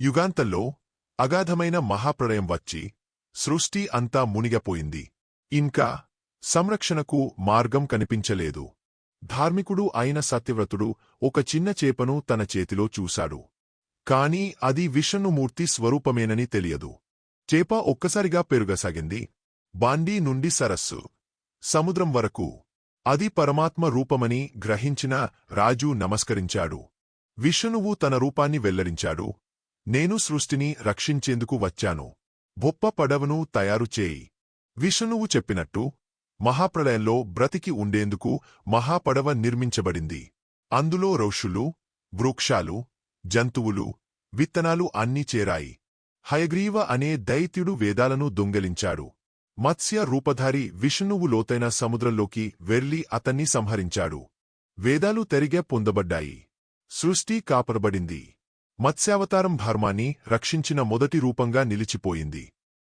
యుగాంతంలో అగాధమైన మహాప్రళయం వచ్చి సృష్టి అంతా మునిగపోయింది. ఇంకా సంరక్షణకు మార్గం కనిపించలేదు. ధార్మికుడు అయిన సత్యవ్రతుడు ఒక చిన్న చేపను తన చేతిలో చూశాడు. కాని అది విష్ణుమూర్తి స్వరూపమేనని తెలియదు. చేప ఒక్కసారిగా పెరుగసాగింది. బాండీ నుండి సరస్సు సముద్రం వరకు. అది పరమాత్మ రూపమని గ్రహించిన రాజు నమస్కరించాడు. విష్ణువు తన రూపాన్ని వెల్లడించాడు. నేను సృష్టిని రక్షించేందుకు వచ్చాను. గొప్ప పడవను తయారు చేయి. విష్ణువు చెప్పినట్టు మహాప్రళయంలో బ్రతికి ఉండేందుకు మహాపడవ నిర్మించబడింది. అందులో రౌషులు వృక్షాలు జంతువులు విత్తనాలు అన్నీ చేరాయి. హయగ్రీవ అనే దైత్యుడు వేదాలను దొంగలించాడు. మత్స్య రూపధారి విష్ణువు లోతైన సముద్రంలోకి వెర్లి అతన్ని సంహరించాడు. వేదాలు తెరిగే పొందబడ్డాయి. సృష్టి కాపరబడింది. మత్స్యావతారం ధర్మాన్ని రక్షించిన మొదటి రూపంగా నిలిచిపోయింది.